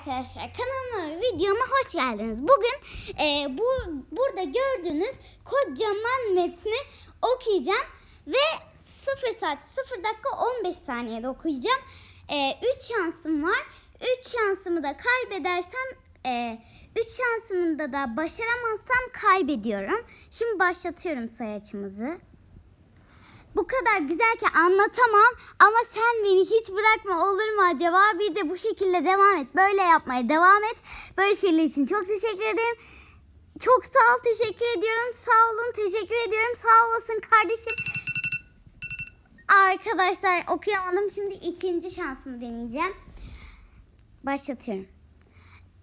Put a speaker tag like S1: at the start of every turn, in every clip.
S1: arkadaşlar kanalıma videoma hoş geldiniz. Bugün e, bu burada gördüğünüz kocaman metni okuyacağım ve 0 saat 0 dakika 15 saniyede okuyacağım. 3 şansım var. 3 şansımı da kaybedersem 3 şansımı da başaramazsam kaybediyorum. Şimdi başlatıyorum sayaçımızı. Bu kadar güzel ki anlatamam ama sen beni hiç bırakma olur mu acaba? Bir de bu şekilde devam et. Böyle yapmaya devam et. Böyle şeyler için çok teşekkür ederim. Çok sağ ol, teşekkür ediyorum. Sağ olun, teşekkür ediyorum. Sağ olasın kardeşim. Arkadaşlar okuyamadım. Şimdi ikinci şansımı deneyeceğim. Başlatıyorum.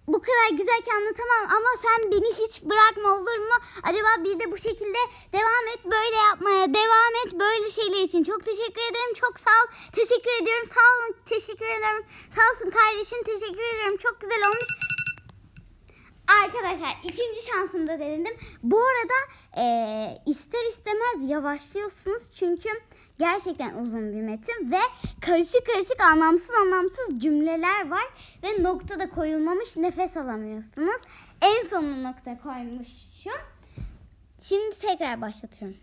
S1: Bu kadar güzel ki anlatamam ama sen beni hiç bırakma olur mu? Acaba bir de bu şekilde devam et, böyle yapmaya devam et. Böyle şeyler için çok teşekkür ederim. Çok sağ ol. Teşekkür ediyorum. Sağ olun. Teşekkür ederim. Sağ olsun kardeşim. Teşekkür ederim. Çok güzel olmuş. Arkadaşlar ikinci şansımda denedim. Bu arada eee, ister istemez yavaşlıyorsunuz çünkü gerçekten uzun bir metin ve karışık karışık anlamsız anlamsız cümleler var ve nokta da koyulmamış nefes alamıyorsunuz. En sonuna nokta koymuşum. Şimdi tekrar başlatıyorum.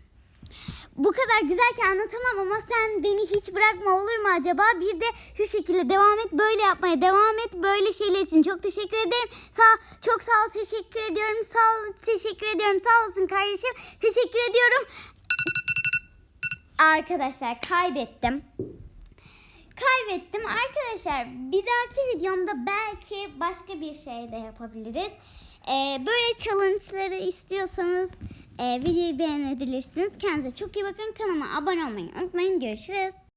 S1: Bu kadar güzel ki anlatamam ama sen beni hiç bırakma olur mu acaba? Bir de şu şekilde devam et, böyle yapmaya devam et. Böyle şeyler için çok teşekkür ederim. Sağ, çok sağ ol, teşekkür ediyorum. Sağ ol, teşekkür ediyorum. Sağ olsun kardeşim. Teşekkür ediyorum. Arkadaşlar kaybettim. Kaybettim. Arkadaşlar bir dahaki videomda belki başka bir şey de yapabiliriz. Ee, böyle challenge'ları istiyorsanız e, videoyu beğenebilirsiniz. Kendinize çok iyi bakın. Kanalıma abone olmayı unutmayın. Görüşürüz.